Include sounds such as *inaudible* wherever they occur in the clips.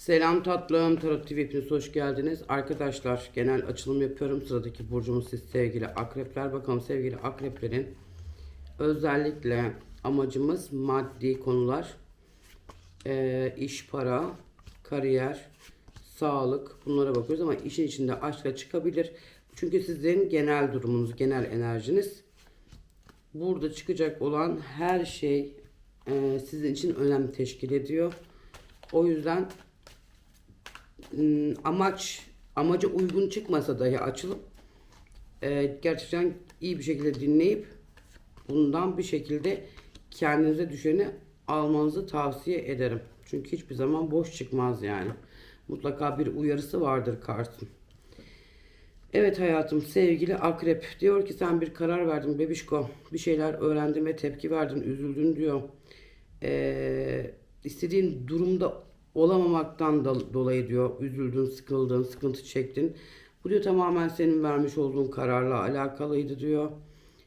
Selam tatlım. Tarot TV hepiniz hoş geldiniz. Arkadaşlar genel açılım yapıyorum. Sıradaki burcumuz siz sevgili akrepler. Bakalım sevgili akreplerin özellikle amacımız maddi konular. Ee, iş, para, kariyer, sağlık bunlara bakıyoruz ama işin içinde aşka çıkabilir. Çünkü sizin genel durumunuz, genel enerjiniz burada çıkacak olan her şey e, sizin için önem teşkil ediyor. O yüzden amaç amaca uygun çıkmasa dahi açılıp e, gerçekten iyi bir şekilde dinleyip bundan bir şekilde kendinize düşeni almanızı tavsiye ederim. Çünkü hiçbir zaman boş çıkmaz yani. Mutlaka bir uyarısı vardır kartın. Evet hayatım sevgili akrep diyor ki sen bir karar verdin bebişko bir şeyler öğrendin ve tepki verdin üzüldün diyor. Ee, istediğin durumda olamamaktan da dolayı diyor üzüldün sıkıldın sıkıntı çektin. Bu diyor tamamen senin vermiş olduğun kararla alakalıydı diyor.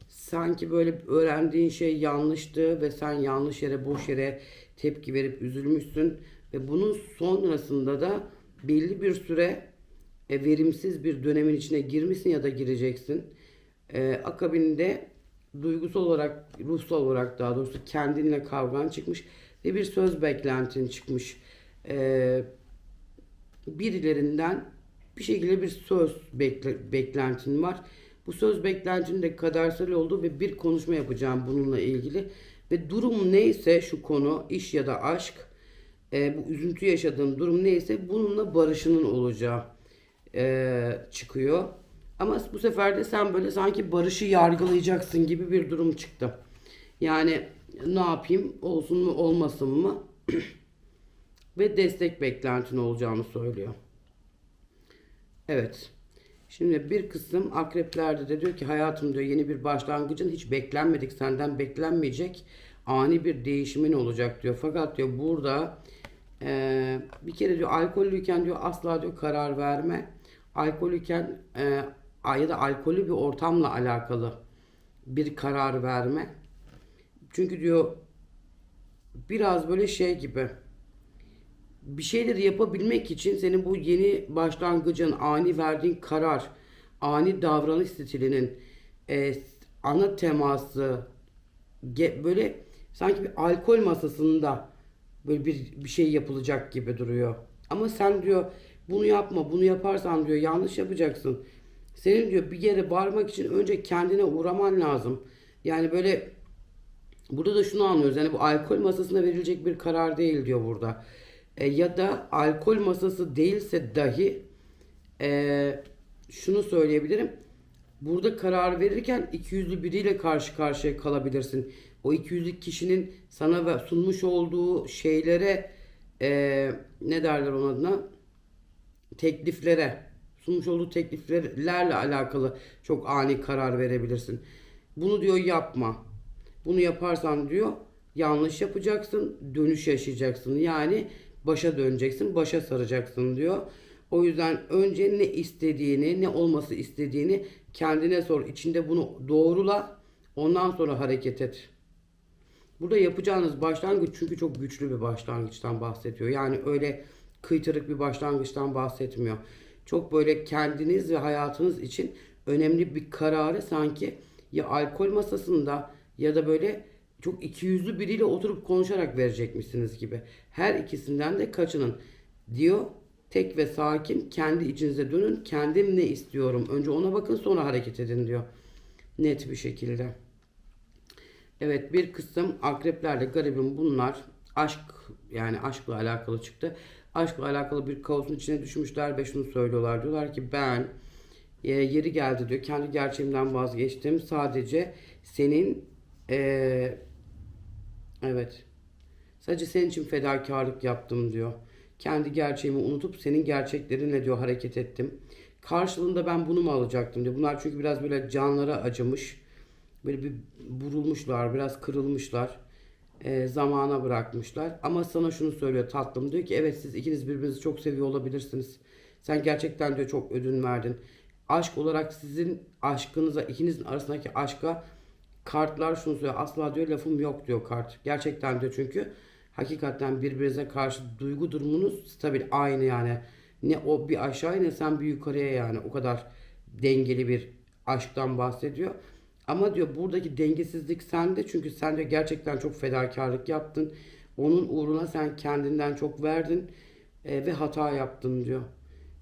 Sanki böyle öğrendiğin şey yanlıştı ve sen yanlış yere boş yere tepki verip üzülmüşsün ve bunun sonrasında da belli bir süre e, verimsiz bir dönemin içine girmişsin ya da gireceksin. E, akabinde duygusal olarak, ruhsal olarak daha doğrusu kendinle kavgan çıkmış ve bir söz beklentin çıkmış. E, birilerinden bir şekilde bir söz bekle, beklentin var. Bu söz beklentinin de kadersel olduğu ve bir konuşma yapacağım bununla ilgili. Ve durum neyse şu konu iş ya da aşk e, bu üzüntü yaşadığın durum neyse bununla barışının olacağı e, çıkıyor. Ama bu sefer de sen böyle sanki barışı yargılayacaksın gibi bir durum çıktı. Yani ne yapayım olsun mu olmasın mı *clears throat* ve destek beklentin olacağını söylüyor. Evet. Şimdi bir kısım akreplerde de diyor ki hayatım diyor yeni bir başlangıcın hiç beklenmedik senden beklenmeyecek ani bir değişimin olacak diyor. Fakat diyor burada e, bir kere diyor alkollüyken diyor asla diyor karar verme. Alkollüyken e, ya da alkolü bir ortamla alakalı bir karar verme. Çünkü diyor biraz böyle şey gibi bir şeyleri yapabilmek için senin bu yeni başlangıcın, ani verdiğin karar, ani davranış stilinin e, ana teması ge- böyle sanki bir alkol masasında böyle bir, bir şey yapılacak gibi duruyor. Ama sen diyor bunu yapma, bunu yaparsan diyor yanlış yapacaksın. Senin diyor bir yere varmak için önce kendine uğraman lazım. Yani böyle burada da şunu anlıyoruz. Yani bu alkol masasına verilecek bir karar değil diyor burada. E, ya da alkol masası değilse dahi e, şunu söyleyebilirim. Burada karar verirken 200'lü biriyle karşı karşıya kalabilirsin. O 200'lük kişinin sana sunmuş olduğu şeylere e, ne derler onun adına? Tekliflere sunmuş olduğu tekliflerle alakalı çok ani karar verebilirsin. Bunu diyor yapma. Bunu yaparsan diyor yanlış yapacaksın, dönüş yaşayacaksın. Yani başa döneceksin, başa saracaksın diyor. O yüzden önce ne istediğini, ne olması istediğini kendine sor. İçinde bunu doğrula. Ondan sonra hareket et. Burada yapacağınız başlangıç çünkü çok güçlü bir başlangıçtan bahsediyor. Yani öyle kıytırık bir başlangıçtan bahsetmiyor. Çok böyle kendiniz ve hayatınız için önemli bir kararı sanki ya alkol masasında ya da böyle çok ikiyüzlü biriyle oturup konuşarak verecekmişsiniz gibi. Her ikisinden de kaçının diyor. Tek ve sakin kendi içinize dönün. Kendim ne istiyorum? Önce ona bakın sonra hareket edin diyor. Net bir şekilde. Evet bir kısım akreplerle garibim bunlar aşk yani aşkla alakalı çıktı. Aşkla alakalı bir kaosun içine düşmüşler ve şunu söylüyorlar. Diyorlar ki ben e, yeri geldi diyor. Kendi gerçeğimden vazgeçtim. Sadece senin e, evet sadece senin için fedakarlık yaptım diyor. Kendi gerçeğimi unutup senin gerçeklerinle diyor hareket ettim. Karşılığında ben bunu mu alacaktım diyor. Bunlar çünkü biraz böyle canlara acımış. Böyle bir vurulmuşlar, biraz kırılmışlar. E, zamana bırakmışlar. Ama sana şunu söylüyor tatlım. Diyor ki evet siz ikiniz birbirinizi çok seviyor olabilirsiniz. Sen gerçekten diyor çok ödün verdin. Aşk olarak sizin aşkınıza, ikinizin arasındaki aşka kartlar şunu söylüyor. Asla diyor lafım yok diyor kart. Gerçekten diyor çünkü hakikaten birbirinize karşı duygu durumunuz stabil aynı yani. Ne o bir aşağı ne sen bir yukarıya yani o kadar dengeli bir aşktan bahsediyor. Ama diyor buradaki dengesizlik sende çünkü sen de gerçekten çok fedakarlık yaptın. Onun uğruna sen kendinden çok verdin e, ve hata yaptın diyor.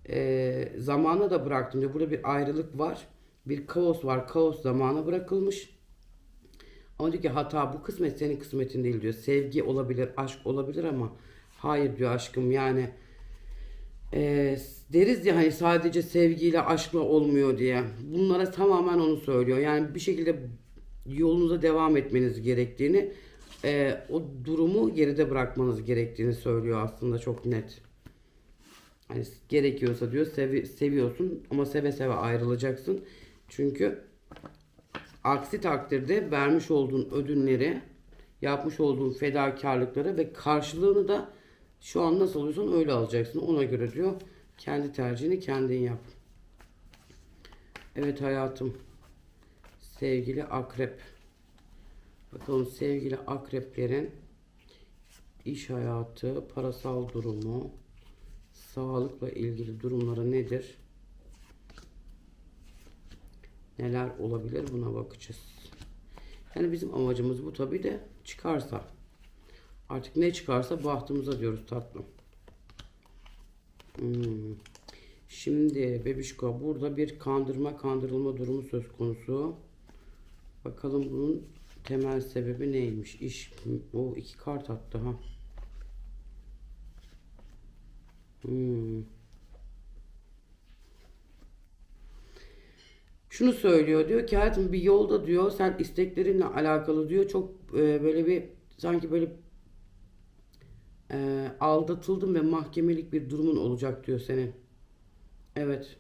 E, zamana da bıraktım diyor. Burada bir ayrılık var. Bir kaos var. Kaos zamana bırakılmış. Ama diyor ki hata bu kısmet senin kısmetin değil diyor. Sevgi olabilir, aşk olabilir ama hayır diyor aşkım yani e, deriz ya hani sadece sevgiyle aşkla olmuyor diye. Bunlara tamamen onu söylüyor. Yani bir şekilde yolunuza devam etmeniz gerektiğini, e, o durumu geride bırakmanız gerektiğini söylüyor aslında çok net. Hani gerekiyorsa diyor sevi- seviyorsun ama seve seve ayrılacaksın. Çünkü aksi takdirde vermiş olduğun ödünleri, yapmış olduğun fedakarlıkları ve karşılığını da şu an nasıl alıyorsan öyle alacaksın. Ona göre diyor kendi tercihini kendin yap. Evet hayatım. Sevgili akrep. Bakalım sevgili akreplerin iş hayatı, parasal durumu, sağlıkla ilgili durumları nedir? Neler olabilir buna bakacağız. Yani bizim amacımız bu tabi de çıkarsa. Artık ne çıkarsa bahtımıza diyoruz tatlım. Hmm. Şimdi bebişko burada bir kandırma kandırılma durumu söz konusu. Bakalım bunun temel sebebi neymiş? İş o iki kart attı ha. Hmm. Şunu söylüyor diyor ki hayatım bir yolda diyor sen isteklerinle alakalı diyor çok e, böyle bir sanki böyle e, aldatıldın ve mahkemelik bir durumun olacak diyor senin. Evet.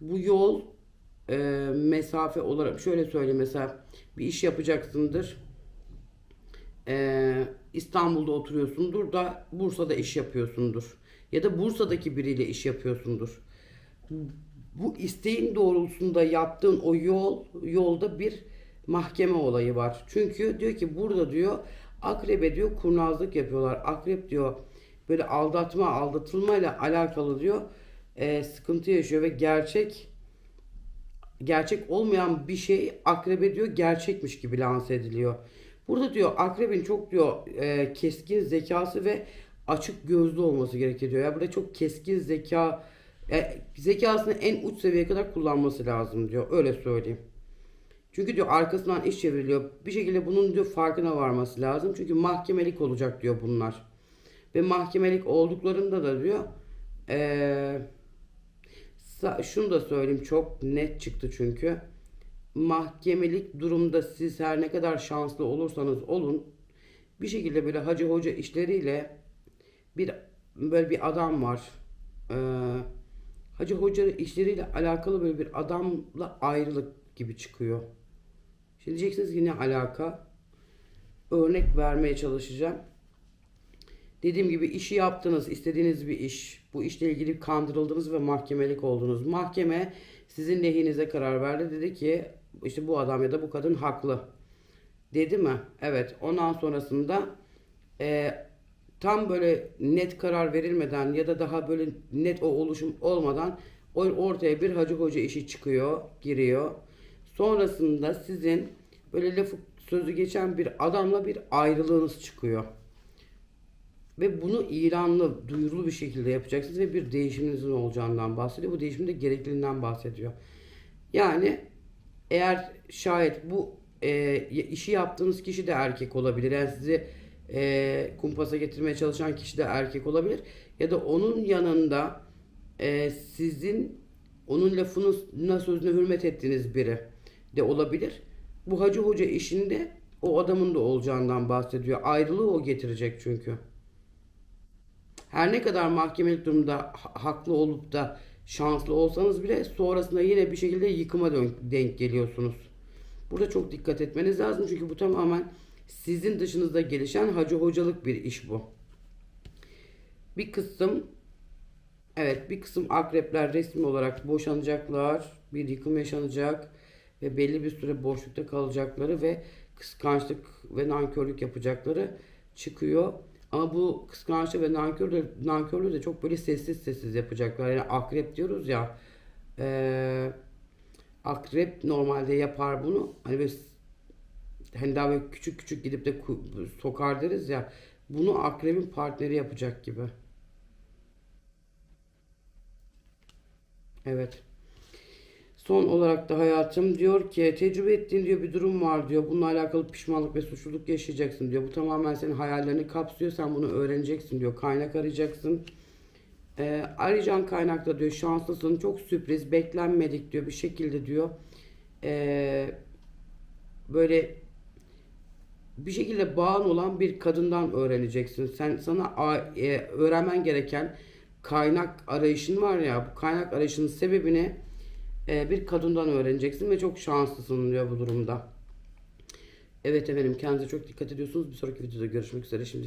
Bu yol e, mesafe olarak şöyle söyleyeyim mesela bir iş yapacaksındır. E, İstanbul'da oturuyorsundur da Bursa'da iş yapıyorsundur. Ya da Bursa'daki biriyle iş yapıyorsundur. Bu isteğin doğrultusunda yaptığın o yol yolda bir mahkeme olayı var. Çünkü diyor ki burada diyor akrebe diyor kurnazlık yapıyorlar. Akrep diyor böyle aldatma aldatılmayla alakalı diyor e, sıkıntı yaşıyor ve gerçek gerçek olmayan bir şey akrebe diyor gerçekmiş gibi lanse ediliyor. Burada diyor akrebin çok diyor e, keskin zekası ve açık gözlü olması gerekiyor diyor. Ya burada çok keskin zeka e, zekasını en uç seviyeye kadar kullanması lazım diyor. Öyle söyleyeyim. Çünkü diyor arkasından iş çevriliyor. Bir şekilde bunun diyor farkına varması lazım. Çünkü mahkemelik olacak diyor bunlar. Ve mahkemelik olduklarında da diyor eee şunu da söyleyeyim çok net çıktı çünkü. Mahkemelik durumda siz her ne kadar şanslı olursanız olun bir şekilde böyle hacı hoca işleriyle bir böyle bir adam var. Ee, hacı hoca işleriyle alakalı böyle bir adamla ayrılık gibi çıkıyor. Şimdi diyeceksiniz ki ne alaka? Örnek vermeye çalışacağım. Dediğim gibi işi yaptınız, istediğiniz bir iş. Bu işle ilgili kandırıldınız ve mahkemelik oldunuz. Mahkeme sizin lehinize karar verdi. Dedi ki işte bu adam ya da bu kadın haklı. Dedi mi? Evet. Ondan sonrasında e, tam böyle net karar verilmeden ya da daha böyle net o oluşum olmadan ortaya bir hacı hoca işi çıkıyor, giriyor. Sonrasında sizin böyle lafı sözü geçen bir adamla bir ayrılığınız çıkıyor. Ve bunu ilanlı, duyurulu bir şekilde yapacaksınız ve bir değişiminizin olacağından bahsediyor. Bu değişimin de gerekliliğinden bahsediyor. Yani eğer şayet bu e, işi yaptığınız kişi de erkek olabilir. Yani sizi e, kumpasa getirmeye çalışan kişi de erkek olabilir. Ya da onun yanında e, sizin onun lafına sözüne hürmet ettiğiniz biri de olabilir. Bu hacı hoca işinde o adamın da olacağından bahsediyor. Ayrılığı o getirecek çünkü. Her ne kadar mahkemelik durumda haklı olup da şanslı olsanız bile sonrasında yine bir şekilde yıkıma denk geliyorsunuz. Burada çok dikkat etmeniz lazım çünkü bu tamamen sizin dışınızda gelişen hacı hocalık bir iş bu. Bir kısım evet bir kısım akrepler resmi olarak boşanacaklar. Bir yıkım yaşanacak ve belli bir süre boşlukta kalacakları ve kıskançlık ve nankörlük yapacakları çıkıyor. Ama bu kıskançlığı ve nankörlüğü, nankörlüğü de çok böyle sessiz sessiz yapacaklar. Yani akrep diyoruz ya. eee, akrep normalde yapar bunu. Hani böyle hani daha böyle küçük küçük gidip de sokar deriz ya. Bunu akrebin partneri yapacak gibi. Evet. Son olarak da hayatım diyor ki tecrübe ettiğin diyor bir durum var diyor. Bununla alakalı pişmanlık ve suçluluk yaşayacaksın diyor. Bu tamamen senin hayallerini kapsıyor. Sen bunu öğreneceksin diyor. Kaynak arayacaksın. Ee, arayacağın kaynakta diyor şanslısın. Çok sürpriz, beklenmedik diyor bir şekilde diyor. Ee, böyle bir şekilde bağın olan bir kadından öğreneceksin. Sen sana a- e, öğrenmen gereken kaynak arayışın var ya. Bu kaynak arayışının sebebini e, bir kadından öğreneceksin ve çok şanslısın diyor bu durumda. Evet efendim kendinize çok dikkat ediyorsunuz. Bir sonraki videoda görüşmek üzere. Şimdi